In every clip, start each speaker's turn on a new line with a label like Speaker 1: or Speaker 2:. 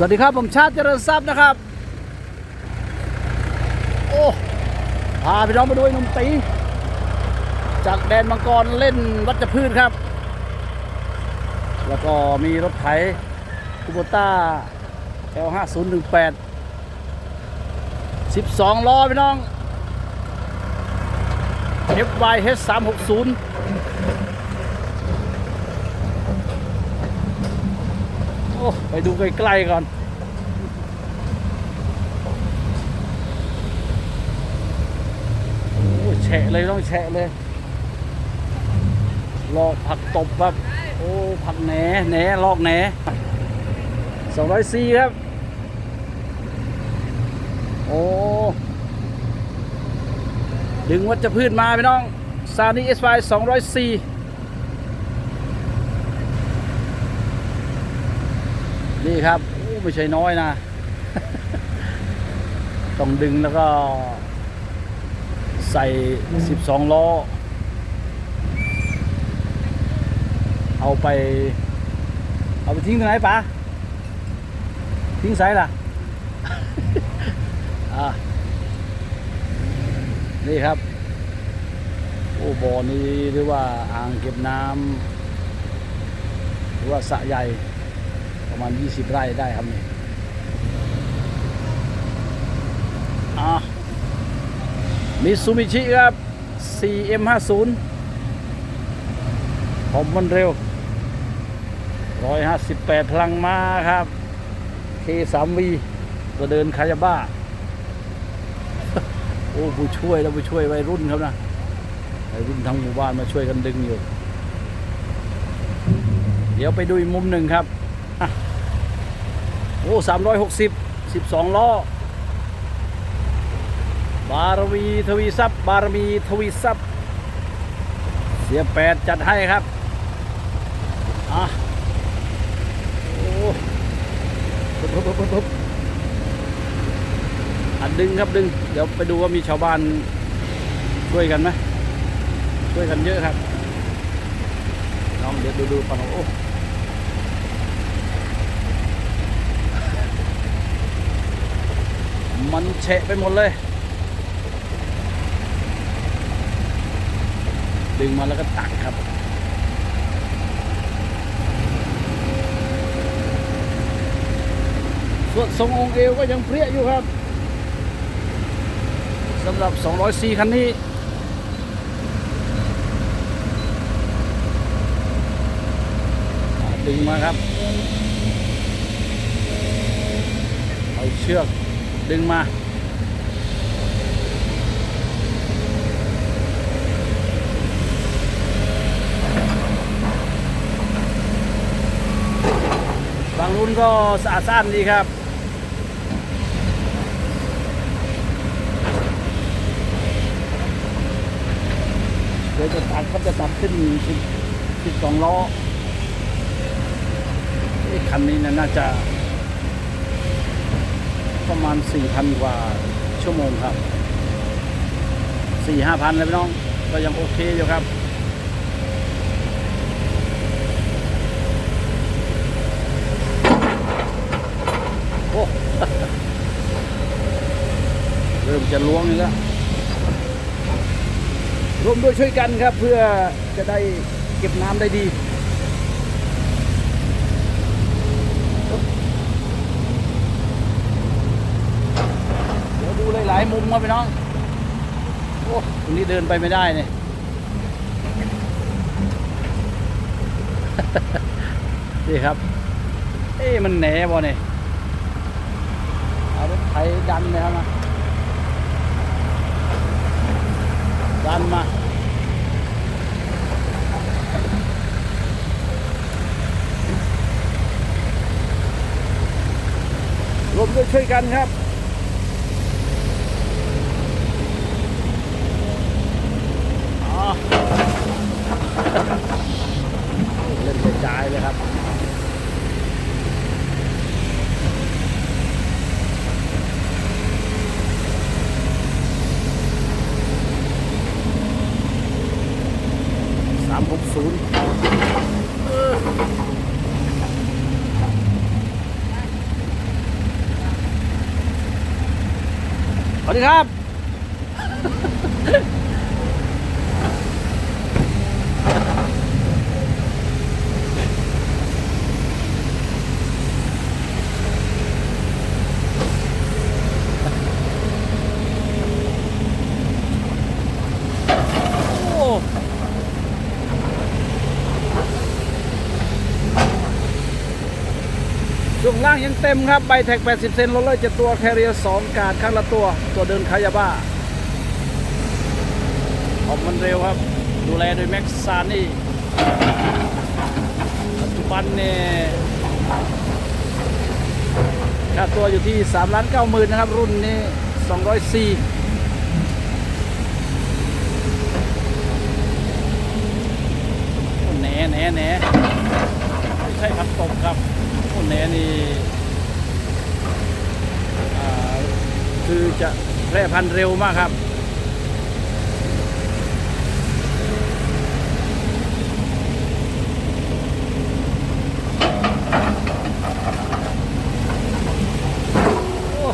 Speaker 1: สวัสดีครับ ผมชาติเจริญทรัพย์นะครับ โอ้พาพี่น้องมาดูไอ้นมตี จากแดนมังกรเล่นวัชพืชครับ แล้วก็มีรถไถคูโบต้า L5018 12 ล้อพี่น้อง FYH360 โอ้ไปดูใกล้ๆก่อน โอ้แฉะเลยต้องแฉะเลย ลอกผักตบครับ โอ้ ผักแหนแหนลอกแหนสองร้อยซีครับ โอ้ ดึงวัชพืชมาพี่น้อง ซานี่เอสไฟสองร้อยซี นี่ครับโอ้ไม่ใช่น้อยนะ ต้องดึงแล้วก็ ใส่ 12 ล้อ เอาไป เอาไปทิ้งตรงไหนปะทิ้งไสล่ะอะ นี่ครับ โอ้บ่อนี้หรือว่าอ่างเก็บน้ำหรือว่าสระใหญ่ ประมาณ 20 ไร่ได้ครับนี่อะมิซูบิชิครับ 4M50 ผมมันเร็ว 158 พลังมาครับ K3V ตัวเดินคายาบ้า โอ้ผู้ช่วยแล้วผู้ช่วยวัยรุ่นครับนะวัยรุ่นทั้งหมู่บ้านมาช่วยกันดึงอยู่ เดี๋ยวไปดูอีกมุมหนึ่งครับ โอ้360 12ล้อบารมีทวีทรัพย์บารมีทวีทรัพย์ เสียแปดจัดให้ครับอะโอ้ปุ๊บปุ๊บปุ๊บปุ๊บอัดดึงครับดึง เดี๋ยวไปดูว่ามีชาวบ้านช่วยกันไหมช่วยกันเยอะครับลองเดี๋ยวดูดูก่อนโอ้ มันเฉะไปหมดเลย ดึงมาแล้วก็ตักครับ ส่วนทรงองค์เอวก็ยังเปรี้ยอยู่ครับสำหรับ 204คันนี้ดึงมาครับ เอาเชือก ดึงมาบางรุ่นก็สะอาดซ่านดีครับเดี๋ยวจะตัดก็จะตัดขึ้นสิบสองล้อคันนี้นะน่าจะ ประมาณสี่พันกว่าชั่วโมงครับสี่ห้าพันเลยพี่น้อง ก็ยังโอเคอยู่ครับโอ้เริ่มจะล้วงนี่แล้วร่วมด้วยช่วยกันครับเพื่อจะได้เก็บน้ำได้ดี เดี๋ยวดูหลายมุมครับพี่น้อง โอ้ตรงนี้เดินไปไม่ได้เนี่ยนี่ครับ เอ๊ะมันแหนบ่เนี่ยเอารถไถดันเลยครับมาดันมารวมด้วยช่วยกันครับ อ๋อ เล่นกระจายเลยครับ สามหกศูนย์ วัส ดีครับ โอ้ช่วงล่าง ยังเต็มครับ ใบแท็ก 80 เซนโรลเลอร์เจ็ดตัว แคเรียสองการดข้างละตัว ตัวเดินคายาบ้าออกมันเร็วครับ ดูแลโดยแม็กซานี่ปัจจุบันเนี่ยค่าตัวอยู่ที่3ล้าน9หมื่นนะครับ รุ่นนี้ 204โอ้แหนแหนแหนไม่ใช่ผักตบครับ โอ้แหนนี่คือจะแพร่พันธุ์เร็วมากครับโอ้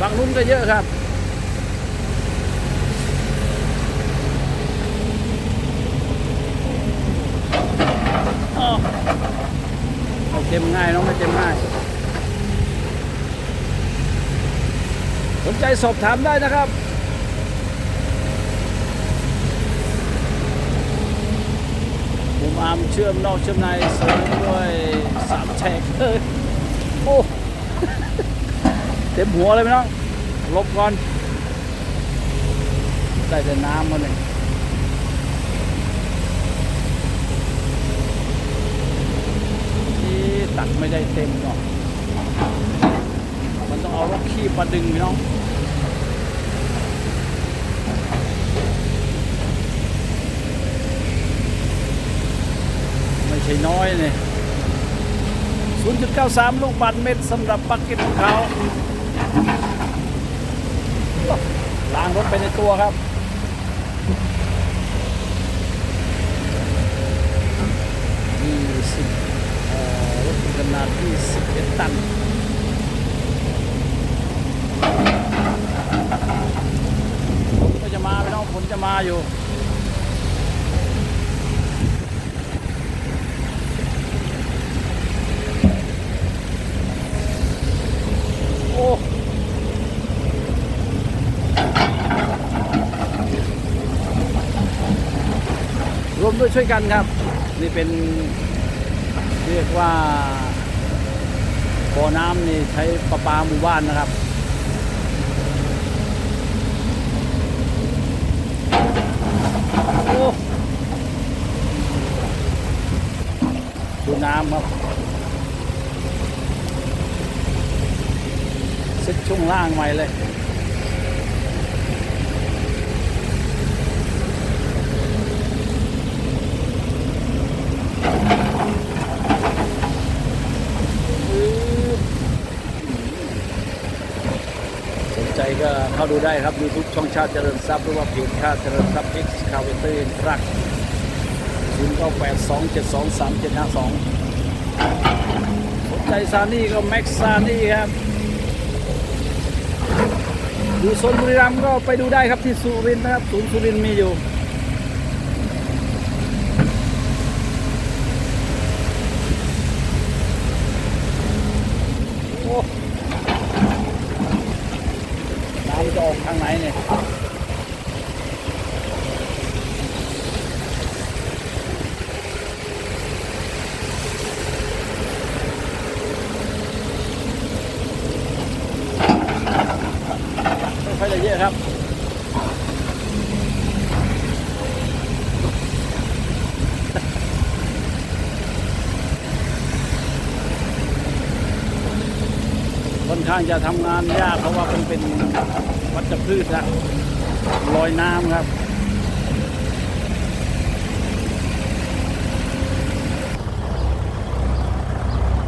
Speaker 1: ฝั่งนู้นก็เยอะครับ อ้าวไม่เต็มง่ายเน้องไม่เต็มง่าย สนใจสอบถามได้นะครับมุมอามเชื่อมนอกเชื่อมในเสริมด้วยสามแฉกเอ้ยโอ้เต็มหัวเลยพี่น้องลบก่อนได้แต่น้ำมาเลยที่ตัดไม่ได้เต็มหรอกมันต้องเอารถขี้มาดึงพี่น้อง ไม่ใช่น้อยเนี่ย 0.93 ลูกบาทเม็ดสำหรับปักก็ตของเขาล้างรถไปในตัวครับยี่สิบเรถขนาดที่สิบเอ็ดตันฝนก็จะมาไปน้องฝนจะมาอยู่ โอ้ รวมด้วย ช่วยกันครับ นี่เป็นเรียกว่าบ่อน้ำนี่ใช้ประปาหมู่บ้านนะครับดูน้ำครับเซ็ตช่วงล่างใหม่เลย สนใจก็ เข้าดูได้ครับ YouTube ช่องชาติเจริญทรัพย์หรือว่าเพจชาติเจริญทรัพย์ X คาเวเตอร์รัก0 9 8 2 7 2 3 7 5 2สนใจซานี่ก็แม็กซานี่ครับอยู่โซนบุรีรัมย์ก็ไปดูได้ครับที่สุรินทร์นะครับศูนย์สุรินทร์มีอยู่ โอ้น้ำจะ ออกทางไหนเนี่ย ไม่ค่อยจะเยอะครับ ค่ อนข้างจะทำงานยากเพราะว่ามันเป็นวัชพืชนะลอยน้ำครับ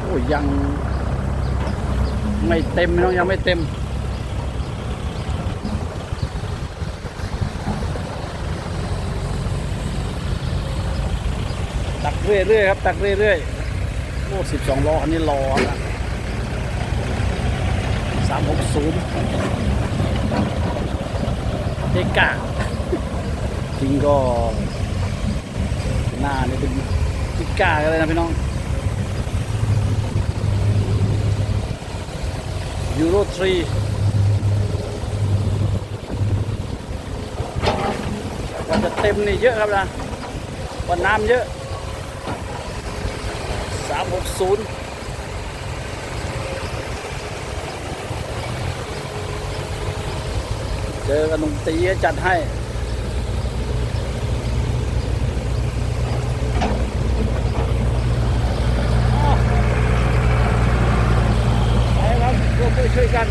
Speaker 1: โอ้ยยังไม่เต็มน้องยังไม่เต็มตักเรื่อยๆครับ ตักเรื่อยๆโอ้สิบสองล้อคันนี้รอนะามหกศูนย์เอกะจริงก็ หน้านี่เป็นพิก้ากันเลยนะพี่น้อง ยูโรทรีวันจะเต็มนี่เยอะครับนะวันน้ำเยอะ 360 เจอกันหนุ่มตีจัดให้ไปครับร่วมด้วยช่วยกัน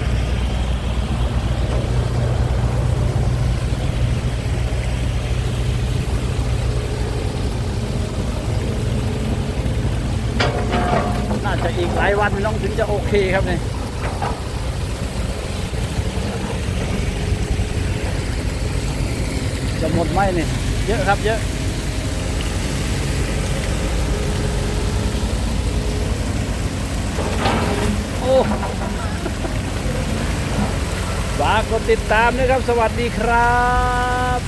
Speaker 1: น่าจะอีกหลายวันน้องถึงจะโอเคครับเนี่ย จะหมดไหมเนี่ยเยอะครับเยอะโอ้ฝากกดติดตามนะครับ สวัสดีครับ